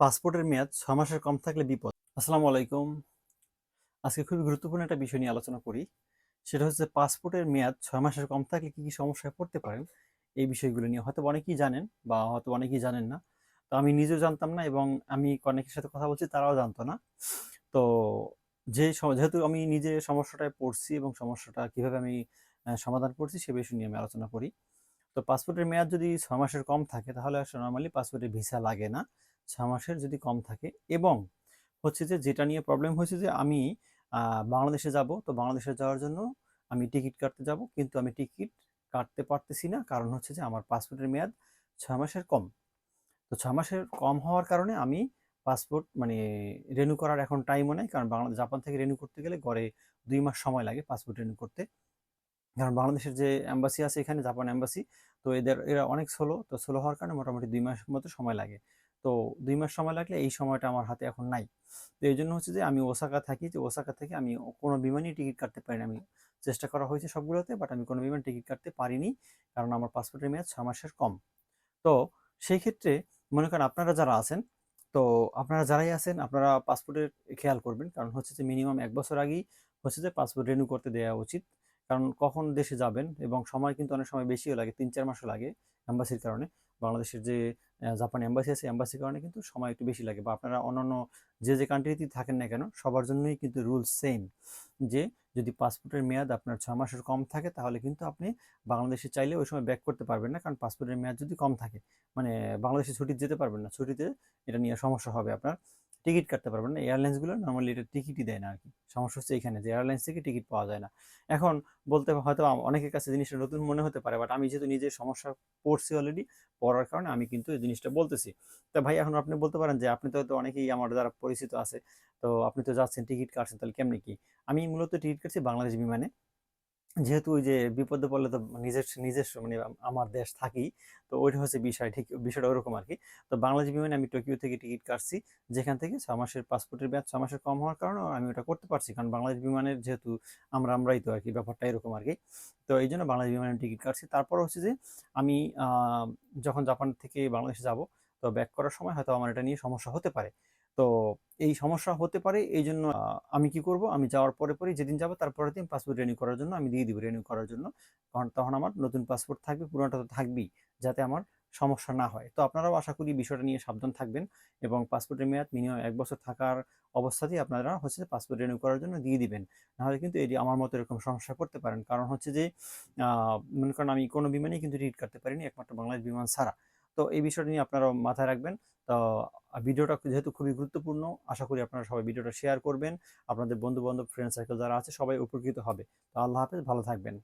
পাসপোর্টের মেয়াদ ছ মাসের কম থাকলে বিপদ। আসসালামু আলাইকুম। আজকে খুবই গুরুত্বপূর্ণ একটা বিষয় নিয়ে আলোচনা করি। সেটা হচ্ছে পাসপোর্টের মেয়াদ ছয় মাসের কম থাকলে কি কি সমস্যায় পড়তে পারেন? এই বিষয়গুলো নিয়ে হয়তো অনেকেই জানেন বা হয়তো অনেকেই জানেন না। তো আমি নিজেও জানতাম না এবং আমি অনেকের সাথে কথা বলছি, তারাও জানতো না। তো যে যেহেতু আমি নিজে সমস্যাটায় পড়ছি এবং সমস্যাটা কীভাবে আমি সমাধান করছি সে বিষয় নিয়ে আমি আলোচনা করি। তো পাসপোর্টের মেয়াদ যদি ছ মাসের কম থাকে, তাহলে আসলে নর্মালি পাসপোর্টের ভিসা লাগে না। ছ মাসের যদি কম থাকে এবং হচ্ছে যে যেটা নিয়ে প্রবলেম হয়েছে যে আমি বাংলাদেশে যাব, তো বাংলাদেশে যাওয়ার জন্য আমি টিকিট কাটতে যাব, কিন্তু আমি টিকিট কাটতে পারতেছি না। কারণ হচ্ছে যে আমার পাসপোর্টের মেয়াদ ছ মাসের কম। তো ছ মাসের কম হওয়ার কারণে আমি পাসপোর্ট মানে রেনু করার এখন টাইমও নেই। কারণ বাংলাদেশ জাপান থেকে রেনু করতে গেলে গড়ে দুই মাস সময় লাগে পাসপোর্ট রেনু করতে। কারণ বাংলাদেশের যে অ্যাম্বাসি আছে এখানে, জাপান অ্যাম্বাসি তো এদের, এরা অনেক স্লো তো স্লো হওয়ার কারণে মোটামুটি দুই মাস মতো সময় লাগে। তো দুই মাস সময় লাগলে এই সময়টা আমার হাতে এখন নাই। তো এই জন্য হচ্ছে যে আমি ওসাকা থাকি যে ওসাকা থেকে আমি কোনো বিমানই টিকিট কাটতে পারিনি আমি চেষ্টা করা হয়েছে সবগুলোতে বাট আমি কোনো বিমান টিকিট কাটতে পারিনি কারণ আমার পাসপোর্টের মেয়াদ ছ মাসের কম। তো সেই ক্ষেত্রে মনে করেন আপনারা যারা আছেন, তো আপনারা যারাই আছেন আপনারা পাসপোর্টের খেয়াল করবেন কারণ হচ্ছে যে মিনিমাম এক বছর আগেই হচ্ছে যে পাসপোর্ট রিনিউ করতে দেওয়া উচিত। কারণ কখন দেশে যাবেন এবং সময় কিন্তু অনেক সময় বেশিও লাগে, তিন চার মাসও লাগে অ্যাম্বাসির কারণে। বাংলাদেশের যে জাপান অ্যাম্বাসি আছে অ্যাম্বাসির কারণে কিন্তু সময় একটু বেশি লাগে বা আপনারা অন্যান্য যে যে কান্ট্রিতে থাকেন না কেন, সবার জন্যই কিন্তু রুল সেম যে, যদি পাসপোর্টের মেয়াদ আপনার ছ মাসের কম থাকে, তাহলে কিন্তু আপনি বাংলাদেশে চাইলে ওই সময় ব্যাক করতে পারবেন না, কারণ পাসপোর্টের মেয়াদ যদি কম থাকে মানে বাংলাদেশে ছুটিতে যেতে পারবেন না, ছুটিতে এটা নিয়ে সমস্যা হবে আপনার। টিকিট কাটতে পারবেন না। এয়ারলাইন্সগুলো নর্মালি এটা টিকিটই দেয় না আর কি সমস্যা হচ্ছে এখানে যে এয়ারলাইন্স থেকে টিকিট পাওয়া যায় না। এখন বলতে হয়তো অনেকের কাছে জিনিসটা নতুন মনে হতে পারে বাট আমি যেহেতু নিজে সমস্যা পড়ছি অলরেডি পড়ার কারণে আমি কিন্তু এই জিনিসটা বলতেছি। তা ভাই, এখন আপনি বলতে পারেন যে আপনি তো হয়তো অনেকেই আমার দ্বারা পরিচিত আছে, তো আপনি তো যাচ্ছেন, টিকিট কাটছেন, তাহলে কেমনি কি? আমি মূলত টিকিট কাটছি বাংলাদেশ বিমানে। যেহেতু ওই যে বিপদে পড়লে তো নিজস্ব নিজস্ব মানে আমার দেশ থাকি, তো ওইটা হচ্ছে বিষয়, ঠিক বিষয়টা ওরকম আর কি তো বাংলাদেশ বিমানে আমি টোকিও থেকে টিকিট কাটছি, যেখান থেকে ছ মাসের পাসপোর্টের মেয়াদ ছ মাসের কম হওয়ার কারণে আমি ওটা করতে পারছি। কারণ বাংলাদেশ বিমানের যেহেতু আমরা, আমরাই তো আর কি ব্যাপারটা এরকম আর কি তো এই জন্য বাংলাদেশ বিমানে টিকিট কাটছি। তারপর হচ্ছে যে আমি যখন জাপান থেকে বাংলাদেশে যাব, তো ব্যাক করার সময় হয়তো আমার এটা নিয়ে সমস্যা হতে পারে। তো এই সমস্যা হতে পারে, এই জন্য আমি কি করব? আমি যাওয়ার পরে পরে যেদিন যাব তারপরের দিন পাসপোর্ট রিনিউ করার জন্য আমি দিয়ে দিব রিনিউ করার জন্য। কারণ তখন আমার নতুন পাসপোর্ট থাকবে পুরোটা তো থাকবেই, যাতে আমার সমস্যা না হয়। তো আপনারাও আশা করি বিষয়টা নিয়ে সাবধান থাকবেন এবং পাসপোর্টের মেয়াদ মিনিমাম এক বছর থাকার অবস্থাতেই আপনারা হচ্ছে পাসপোর্ট রিনিউ করার জন্য দিয়ে দিবেন। নাহলে কিন্তু এটি আমার মতো এরকম সমস্যা পড়তে পারেন। কারণ হচ্ছে যে মনে করেন আমি কোনো বিমানেই কিন্তু টিকিট কাটতে পারিনি, একমাত্র বাংলাদেশ বিমান ছাড়া। তো এই বিষয়টা নিয়ে আপনারা মাথায় রাখবেন। তো ভিডিওটা যেহেতু খুবই গুরুত্বপূর্ণ, আশা করি আপনারা সবাই ভিডিওটা শেয়ার করবেন। আপনাদের বন্ধু বান্ধব ফ্রেন্ড সার্কেল যারা আছে, সবাই উপকৃত হবে। তো আল্লাহ হাফেজ, ভালো থাকবেন।